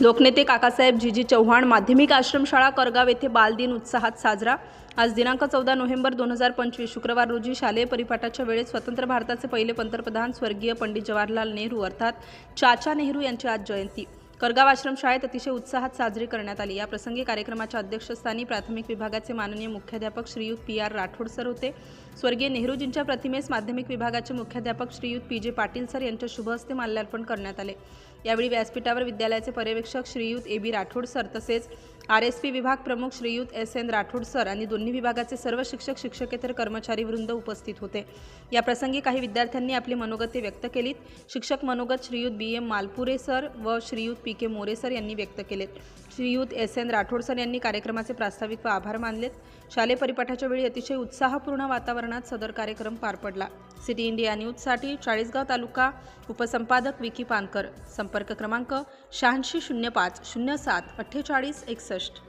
लोकनेते काकासाहेब जीजी चव्हाण माध्यमिक आश्रमशाळा करगाव येथे बालदिन उत्साहात साजरा. आज दिनांक चौदा नोव्हेंबर दोन हजार पंचवीस शुक्रवार रोजी शालेय परिपाठाच्या वेळेत स्वतंत्र भारताचे पहिले पंतप्रधान स्वर्गीय पंडित जवाहरलाल नेहरू अर्थात चाचा नेहरू यांची आज जयंती. करगाव आश्रमशाळेत अतिशय उत्साहात साजरी करण्यात आली. या प्रसंगी कार्यक्रमाच्या अध्यक्षस्थानी प्राथमिक विभागाचे माननीय मुख्याध्यापक श्रीयुत पी आर राठोड सर होते. स्वर्गीय नेहरूजींच्या प्रतिमेस माध्यमिक विभागाचे मुख्याध्यापक श्रीयुत पी जे पाटील सर यांच्या शुभ हस्ते माल्यार्पण करण्यात आले. यावेळी व्यासपीठावर विद्यालयाचे पर्यवेक्षक श्रीयुत ए बी राठोड सर तसेच आर एस पी विभाग प्रमुख श्रीयुत एस एन राठोड सर आणि दोन्ही विभागाचे सर्व शिक्षक शिक्षकेतर कर्मचारी वृंद उपस्थित होते. या प्रसंगी काही विद्यार्थ्यांनी आपली मनोगते व्यक्त केलीत. शिक्षक मनोगत श्रीयुत बी. एम. मालपुरे सर व श्रीयुत पी. के. मोरे सर यांनी व्यक्त केलेत. श्रीयुत एस. एन. राठोड सर यांनी कार्यक्रमाचे प्रास्ताविक व आभार मानलेत. शालेय परिपाठाच्या वेळी अतिशय उत्साहपूर्ण वातावरणात सदर कार्यक्रम पार पडला. सिटी इंडिया न्यूजसाठी चाळीसगाव तालुका उपसंपादक विकी पानकर. संपर्क क्रमांक शहाऐंशी शून्य पाच शून्य सात अठ्ठेचाळीस एकसष्ट. Budapest